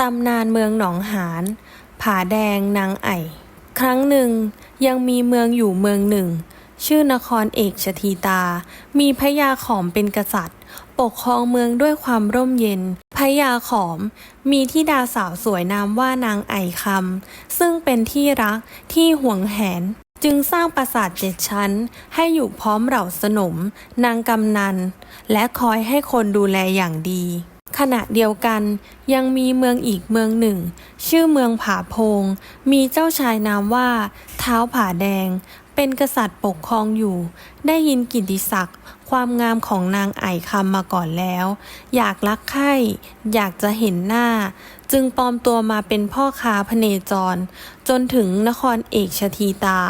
ตำนานเมืองหนองหานผาแดงนางไอ่ครั้งหนึ่งยังมีเมืองอยู่เมืองหนึ่ง ชื่อนครเอกชทีตา มีพระยาขอมเป็นกษัตริย์ ปกครองเมืองด้วยความร่มเย็นพระยาขอม มีธิดาสาวสวยนามว่านางไอคำซึ่งเป็นที่รักที่ห่วงแหน จึงสร้างปราสาทเจ็ดชั้น ให้อยู่พร้อมเหล่าสนม นางกำนัน และคอยให้คนดูแลอย่างดี ขณะเดียวกันยังมีเมืองอีกเมืองหนึ่ง ชื่อเมืองผาโพง มีเจ้าชายนามว่าเท้าผาแดง เป็นกษัตริย์ปกครองอยู่ ได้ยินกิตติศักดิ์ความงามของนางไอคำมาก่อนแล้ว อยากรักใคร่อยากจะเห็นหน้า จึงปลอมตัวมาเป็นพ่อค้าพเนจร จนถึงนครเอกชทีตา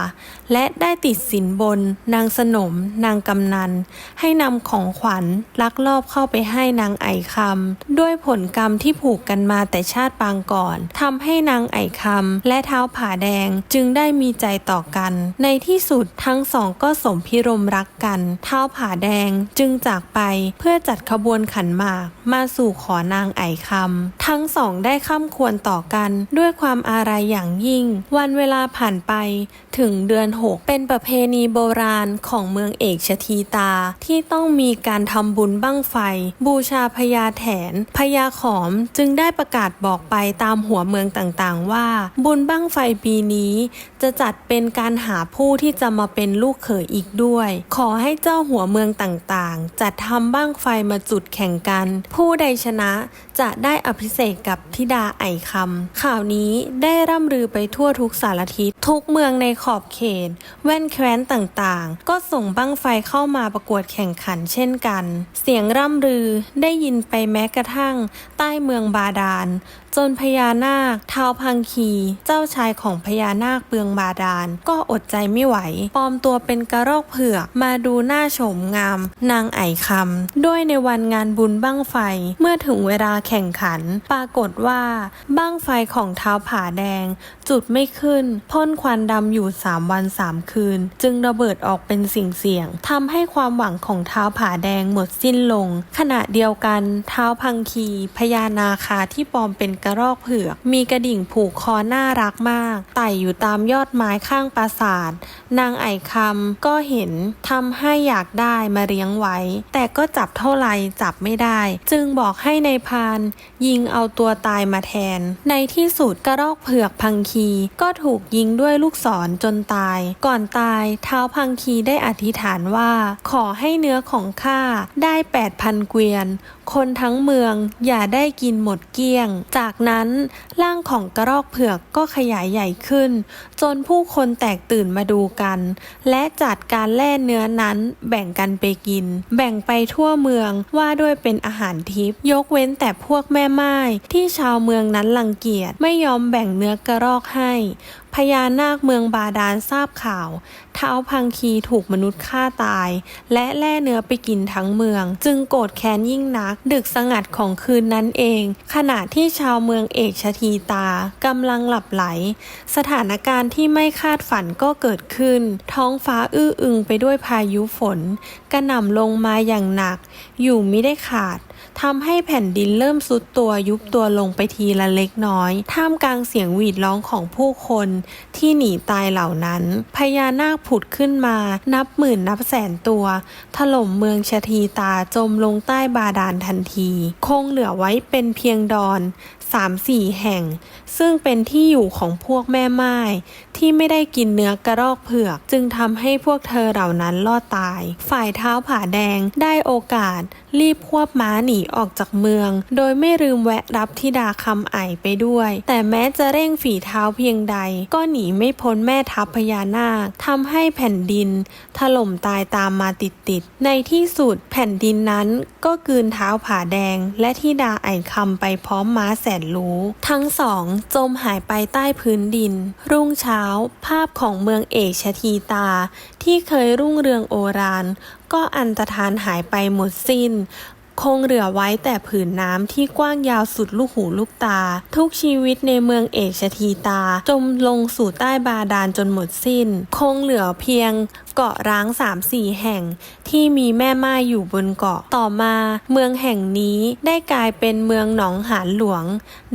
และได้ติดสินบน นางสนม นางกำนัน ให้นำของขวัญลักลอบเข้าไปให้นางไอคำด้วยผลกรรมที่ผูกกันมาแต่ชาติปางก่อนทำให้นางไอคำและเท้าผาแดงจึงได้มีใจต่อกัน ในที่สุดทั้งสองก็สมพิรมรักกัน เท้าผาแดงจึงจากไปเพื่อจัดขบวนขันหมาก มาสู่ขอนางไอคำทั้งสองได้ข้ามควรต่อกัน ด้วยความอาลัยอย่างยิ่ง วันเวลาผ่านไปถึงเดือน6เป็นประเพณีโบราณของเมืองเอกชทีตา ที่ต้องมีการทำบุญบั้งไฟ บูชาพญาแถนพญาขอมจึงได้ประกาศบอกไปตามหัวเมืองต่างๆ ว่า บุญบั้งไฟปีนี้ จะจัดเป็นการหาผู้ที่จะมาเป็นลูกเขยอีกด้วย ขอให้เจ้าหัวเมืองต่างๆ จัดทำบั้งไฟมาจุดแข่งกัน ผู้ใดชนะจะได้อภิเษกกับธิดาไอคำข่าวนี้ได้ร่ำลือไปทั่วทุกสารทิศทุกเมืองในขอบเขต แว่นแคว้นต่างๆ ก็ส่งบั้งไฟเข้ามาประกวดแข่งขันเช่นกัน เสียงร่ำลือได้ยินไปแม้กระทั่ง ใต้เมืองบาดาลจนพญานาคท้าวพังคี เจ้าชายของพญานาคเบืองบาดาล ก็อดใจไม่ไหว ปลอมตัวเป็นกระรอกเผือก มาดูหน้าโฉมงาม นางไอคำด้วยในวันงานบุญบั้งไฟ เมื่อถึงเวลาแข่งขัน ปรากฏว่าบั้งไฟของเท้าผาแดง จุดไม่ขึ้น พ่นควันดำอยู่ 3 วัน 3 คืน จึงระเบิดออกเป็นสิ่งเสียงทำให้ความหวังของเท้าผาแดงหมดสิ้นลง ขณะเดียวกันเท้าพังคีพญานาคาที่ปลอมเป็นกระรอกเผือก มีกระดิ่งผูกคอน่ารักมาก ไต่อยู่ตามยอดไม้ข้างปราสาท นางไอคำก็เห็นทำให้อยากได้มาเลี้ยงไว้ แต่ก็จับเท่าไหร่จับไม่ได้ จึงบอกให้ในพาน ยิงเอาตัวตายมาแทน ในที่สุดกระรอกเผือกพังคีก็ถูกยิงด้วยลูกศรจนตาย ก่อนตายเท้าพังคีได้อธิษฐานว่า ขอให้เนื้อของข้าได้แปดพันเกวียน คนทั้งเมืองอย่าได้กินหมดเกลี้ยง จากนั้นร่างของกระรอกเผือกก็ขยายใหญ่ขึ้น จนผู้คนแตกตื่นมาดูกัน และจัดการแล่เนื้อนั้นแบ่งกันไปกิน แบ่งไปทั่วเมืองว่าด้วยเป็นอาหารทิพย์ยกเว้นแต่พวกแม่ไม้ที่ชาวเมืองนั้นรังเกียจไม่ยอมแบ่งเนื้อกระรอกให้ พญานาคเมืองบาดาลทราบข่าว เท้าพังคีถูกมนุษย์ฆ่าตาย และแล่เนื้อไปกินทั้งเมือง จึงโกรธแค้นยิ่งนัก ดึกสงัดของคืนนั้นเอง ขณะที่ชาวเมืองเอกชทีตากำลังหลับไหล สถานการณ์ที่ไม่คาดฝันก็เกิดขึ้น ท้องฟ้าอื้ออึงไปด้วยพายุฝน กระหน่ำลงมาอย่างหนัก อยู่ไม่ได้ขาด ทำให้แผ่นดินเริ่มซุดตัวยุบตัวลงไปทีละเล็กน้อย ท่ามกลางเสียงหวีดร้องของผู้คนที่หนีตายเหล่านั้น พญานาคผุดขึ้นมา นับหมื่นนับแสนตัว ถล่มเมืองชทีตาจมลงใต้บาดาลทันที คงเหลือไว้เป็นเพียงดอน สามสี่แห่ง ซึ่งเป็นที่อยู่ของพวกแม่ไม้ที่ไม่ได้กินเนื้อกระรอกเผือก จึงทำให้พวกเธอเหล่านั้นรอดตาย ฝ่ายเท้าผาแดงได้โอกาส รีบควบม้าหนีออกจากเมือง โดยไม่ลืมแวะรับธิดาคำไอไปด้วย แต่แม้จะเร่งฝีเท้าเพียงใด ก็หนีไม่พ้นแม่ทัพพญานาคทำให้แผ่นดิน ถล่มตายตามมาติดๆในที่สุดแผ่นดินนั้นก็กืนเท้าผาแดง และธิดาไอคำไปพร้อมม้าแสนรู้ ทั้งสองจมหายไปใต้พื้นดิน รุ่งเช้า ภาพของเมืองเอกชทีตา ที่เคยรุ่งเรืองโอรานก็อันตรธานหายไปหมดสิ้น คงเหลือไว้แต่ผืนน้ำที่กว้างยาวสุดลูกหูลูกตา ทุกชีวิตในเมืองเอกชทีตา จมลงสู่ใต้บาดาลจนหมดสิ้น คงเหลือเพียงเกาะร้างสามสี่แห่ง ที่มีแม่ไม้อยู่บนเกาะต่อมา เมืองแห่งนี้ได้กลายเป็นเมืองหนองหานหลวง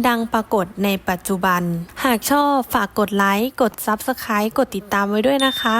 ดังปรากฏในปัจจุบัน หากชอบฝากกดไลค์กด Subscribe กดติดตามไว้ด้วยนะคะ